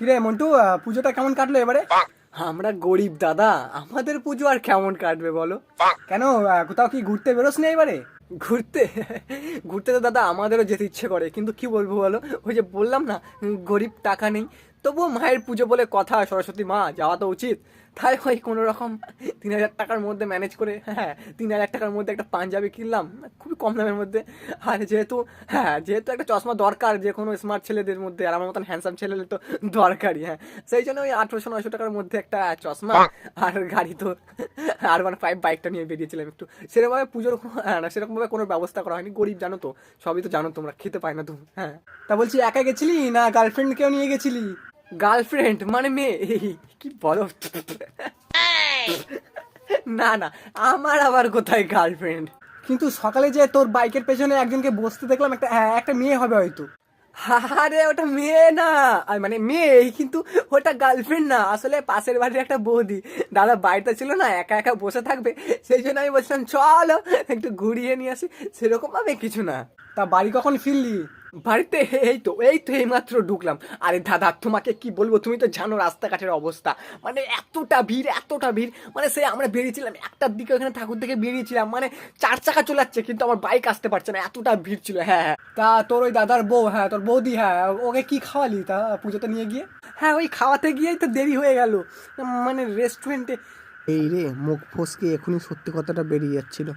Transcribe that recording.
কিরে মন্টু পুজোটা কেমন কাটলো এবারে? আমরা গরিব দাদা আমাদের পুজো আর কেমন কাটবে বলো? কেন আহ, কোথাও কি ঘুরতে বেরোস না এবারে? ঘুরতে ঘুরতে তো দাদা আমাদেরও যেতে ইচ্ছে করে, কিন্তু কি বলব বলো? ওই যে বললাম না, গরিব টাকা নেই, তবুও মায়ের পুজো বলে কথা, সরস্বতী মা, যাওয়া তো উচিত। তাই ওই কোনো রকম তিন হাজার টাকার মধ্যে ম্যানেজ করে হ্যাঁ তিন হাজার টাকার মধ্যে একটা পাঞ্জাবি কিনলাম, খুবই কম দামের মধ্যে। আর যেহেতু হ্যাঁ যেহেতু একটা চশমা দরকার, যে কোনো স্মার্ট ছেলেদের মধ্যে, আর আমার মতন হ্যান্ডসাম ছেলেদের তো দরকারই হ্যাঁ। সেই জন্য ওই আঠারোশো, নয়শো টাকার মধ্যে একটা চশমা আর গাড়ি তো, আর ওয়ান ফাইভ বাইকটা নিয়ে বেরিয়েছিলাম একটু। সেরকমভাবে পুজোর হ্যাঁ না সেরকমভাবে কোনো ব্যবস্থা করা হয়নি। গরিব জানো তো সবই তো জানো তোমরা খেতে পায় না তুমি হ্যাঁ। তা বলছি একা গেছিলি না গার্লফ্রেন্ড কেউ নিয়ে গেছিলি? গার্লফ্রেন্ড মানে মেয়ে? কি বলো? না না আমার আবার কোথায় গার্লফ্রেন্ড কিন্তু সকালে যে তোর বাইকের পেছনে একজনকে বসতে দেখলাম একটা হ্যাঁ, একটা মেয়ে হবে হয়তো। আরে ওটা মেয়ে না। আর মানে মেয়ে, কিন্তু ওটা গার্লফ্রেন্ড না। আসলে পাশের বাড়ির একটা বৌদি। দাদা বাড়িতে ছিল না, একা একা বসে থাকবে। সেই জন্য আমি বলছিলাম, চলো, একটু ঘুরিয়ে নিয়ে আসি। সেরকম ভাবে কিছু না। তা বাড়ি কখন ফিরলি? বাড়িতে এই তো এই তো এইমাত্র ঢুকলাম। আরে দাদা, তোমাকে কি বলব? তুমি তো জানো রাস্তাঘাটের অবস্থা। মানে এতটা ভিড় এতটা ভিড়। মানে সে আমরা বেরিয়েছিলাম, একটার দিকে ওখানে ঠাকুর থেকে বেরিয়েছিলাম। মানে চার চাকা চলে যাচ্ছে কিন্তু আমার বাইক আসতে পারছে না। এতটা ভিড় ছিল হ্যাঁ হ্যাঁ। তা তোর ওই দাদার বউ হ্যাঁ তোর বৌদি হ্যাঁ ওকে কি খাওয়ালি? তা পুজোতে নিয়ে গিয়ে? হ্যাঁ ওই খাওয়াতে গিয়েই তো দেরি হয়ে গেল। মানে রেস্টুরেন্টে এই রে, মুখ ফসকে এখনই সত্যি কথাটা বেরিয়ে যাচ্ছিল।